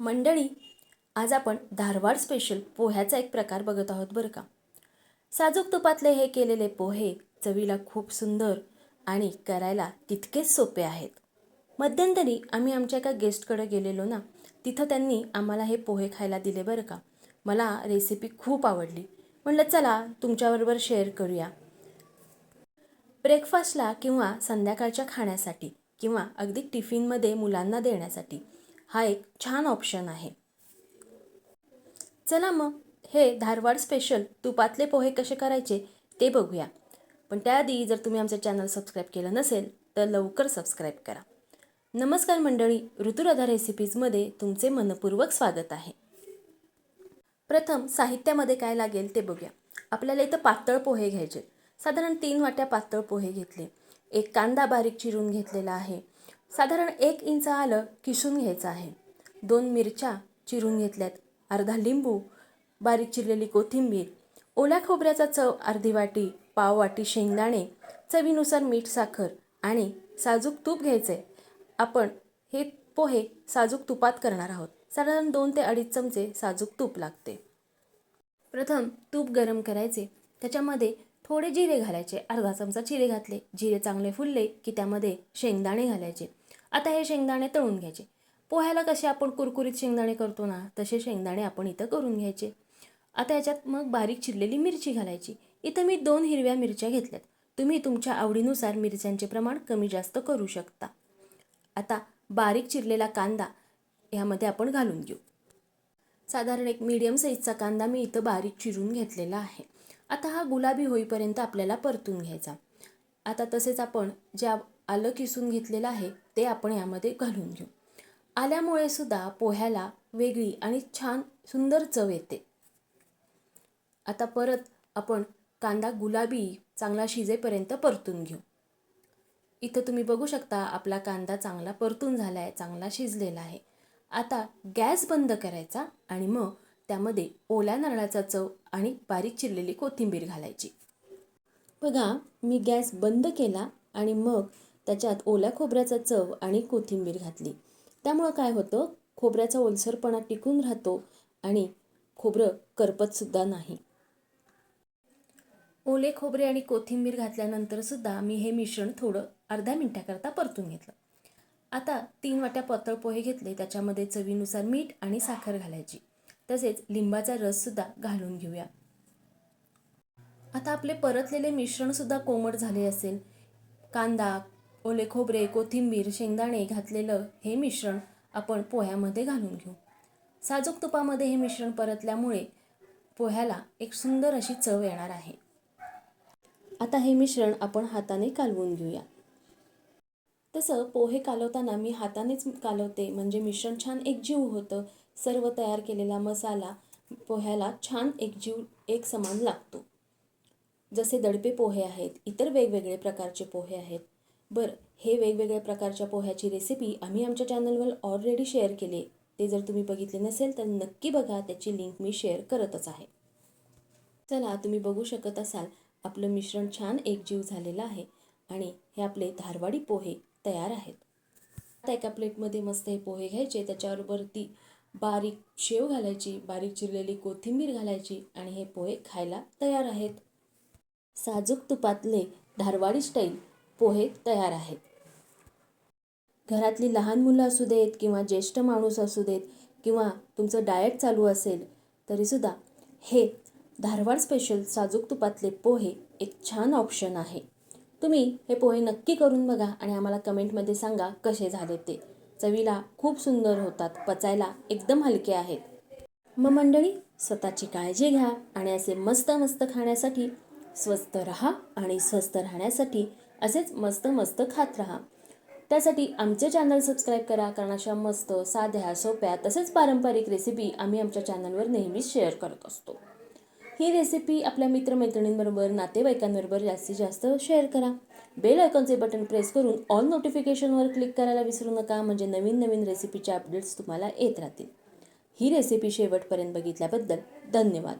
मंडळी आज आपण धारवाड स्पेशल पोह्याचा एक प्रकार बघत आहोत बरं का? साजूक तुपातले हे केलेले पोहे चवीला खूप सुंदर आणि करायला तितकेच सोपे आहेत. मध्यंतरी आम्ही आमच्या एका गेस्टकडे गेलेलो ना तिथं त्यांनी आम्हाला हे पोहे खायला दिले बरं का? मला रेसिपी खूप आवडली. म्हणलं चला तुमच्याबरोबर शेअर करूया. ब्रेकफास्टला किंवा संध्याकाळच्या खाण्यासाठी किंवा अगदी टिफिनमध्ये मुलांना देण्यासाठी हा एक छान ऑप्शन आहे. चला मग हे धारवाड स्पेशल तुपातले पोहे कसे करायचे ते बघूया. पण त्याआधी जर तुम्ही आमचं चॅनल सबस्क्राईब केलं नसेल तर लवकर सबस्क्राईब करा. नमस्कार मंडळी ऋतुराधा रेसिपीजमध्ये तुमचे मनपूर्वक स्वागत आहे. प्रथम साहित्यामध्ये काय लागेल ते बघूया. आपल्याला इथं पातळ पोहे घ्यायचे साधारण तीन वाट्या पातळ पोहे घेतले. एक कांदा बारीक चिरून घेतलेला आहे. साधारण एक इंच आलं किसून घ्यायचं आहे. दोन मिरच्या चिरून घेतल्यात. अर्धा लिंबू बारीक चिरलेली कोथिंबीर ओल्या खोबऱ्याचा चव अर्धी वाटी पाव वाटी शेंगदाणे चवीनुसार मीठ साखर आणि साजूक तूप घ्यायचं. आहे आपण हे पोहे साजूक तुपात करणार आहोत. साधारण दोन ते अडीच चमचे साजूक तूप लागते. प्रथम तूप गरम करायचे. त्याच्यामध्ये थोडे जिरे घालायचे. अर्धा चमचा जिरे घातले. जिरे चांगले फुलले की त्यामध्ये शेंगदाणे घालायचे. आता हे शेंगदाणे तळून घ्यायचे. पोह्याला कसे आपण कुरकुरीत शेंगदाणे करतो ना तसे शेंगदाणे आपण इथं करून घ्यायचे. आता याच्यात मग बारीक चिरलेली मिरची घालायची. इथं मी दोन हिरव्या मिरच्या घेतल्यात. तुम्ही तुमच्या आवडीनुसार मिरच्यांचे प्रमाण कमी जास्त करू शकता. आता बारीक चिरलेला कांदा ह्यामध्ये आपण घालून घेऊ. साधारण एक मीडियम साईजचा कांदा मी इथं बारीक चिरून घेतलेला आहे. आता हा गुलाबी होईपर्यंत आपल्याला परतून घ्यायचा. आता तसेच आपण ज्या आलं किसून घेतलेलं आहे ते आपण यामध्ये घालून घेऊ. आल्यामुळे सुद्धा पोह्याला वेगळी आणि छान सुंदर चव येते. आता परत आपण कांदा गुलाबी चांगला शिजेपर्यंत परतून घेऊ. इथं तुम्ही बघू शकता आपला कांदा चांगला परतून झाला आहे चांगला शिजलेला आहे. आता गॅस बंद करायचा आणि मग त्यामध्ये ओल्या नारळाचा चव आणि बारीक चिरलेली कोथिंबीर घालायची. बघा मी गॅस बंद केला आणि मग त्याच्यात ओल्या खोबऱ्याचा चव आणि कोथिंबीर घातली. त्यामुळं काय होतं खोबऱ्याचा ओलसरपणा टिकून राहतो आणि खोबरं करपतसुद्धा नाही. ओले खोबरे आणि कोथिंबीर घातल्यानंतरसुद्धा मी हे मिश्रण थोडं अर्ध्या मिनटाकरता परतून घेतलं. आता तीन वाट्या पातळ पोहे घेतले त्याच्यामध्ये चवीनुसार मीठ आणि साखर घालायची. तसेच लिंबाचा रससुद्धा घालून घेऊया. आता आपले परतलेले मिश्रणसुद्धा कोमट झाले असेल. कांदा ओले खोबरे कोथिंबीर शेंगदाणे घातलेलं हे मिश्रण आपण पोह्यामध्ये घालून घेऊ. साजूक तुपामध्ये हे मिश्रण परतल्यामुळे पोह्याला एक सुंदर अशी चव येणार आहे. आता हे मिश्रण आपण हाताने कालवून घेऊया. तसं पोहे कालवताना मी हातानेच कालवते म्हणजे मिश्रण छान एकजीव होतं. सर्व तयार केलेला मसाला पोह्याला छान एकजीव एक समान लागतो. जसे दडपे पोहे आहेत इतर वेगवेगळे प्रकारचे पोहे आहेत. बरं हे वेगवेगळ्या प्रकारच्या पोह्याची रेसिपी आम्ही आमच्या चॅनलवर ऑलरेडी शेअर केली. ते जर तुम्ही बघितले नसेल तर नक्की बघा त्याची लिंक मी शेअर करतच आहे. चला तुम्ही बघू शकत असाल आपलं मिश्रण छान एकजीव झालेलं आहे आणि हे आपले धारवाडी पोहे तयार आहेत. आता एका प्लेटमध्ये मस्त हे पोहे घ्यायचे त्याच्यावरती बारीक शेव घालायची बारीक चिरलेली कोथिंबीर घालायची आणि हे पोहे खायला तयार आहेत. साजूक तुपातले धारवाडी स्टाईल पोहे तयार आहेत. घरातली लहान मुलं असू देत किंवा ज्येष्ठ माणूस असू देत किंवा तुमचं डाएट चालू असेल तरीसुद्धा हे धारवाड स्पेशल साजूक तुपातले पोहे एक छान ऑप्शन आहे. तुम्ही हे पोहे नक्की करून बघा आणि आम्हाला कमेंटमध्ये सांगा कसे झाले ते. चवीला खूप सुंदर होतात पचायला एकदम हलके आहेत. मग मंडळी स्वतःची काळजी घ्या आणि असे मस्त मस्त खाण्यासाठी स्वस्त राहा आणि स्वस्त राहण्यासाठी असेच मस्त मस्त खात राहा. त्यासाठी आमचे चॅनल सबस्क्राईब करा कारण अशा मस्त साध्या सोप्या तसेच पारंपरिक रेसिपी आम्ही आमच्या चॅनलवर नेहमीच शेअर करत असतो. ही रेसिपी आपल्या मित्रमैत्रिणींबरोबर नातेवाईकांबरोबर जास्तीत जास्त शेअर करा. बेल आयकॉनचे बटन प्रेस करून ऑल नोटिफिकेशनवर क्लिक करायला विसरू नका म्हणजे नवीन नवीन रेसिपीचे अपडेट्स तुम्हाला येत राहतील. ही रेसिपी शेवटपर्यंत बघितल्याबद्दल धन्यवाद.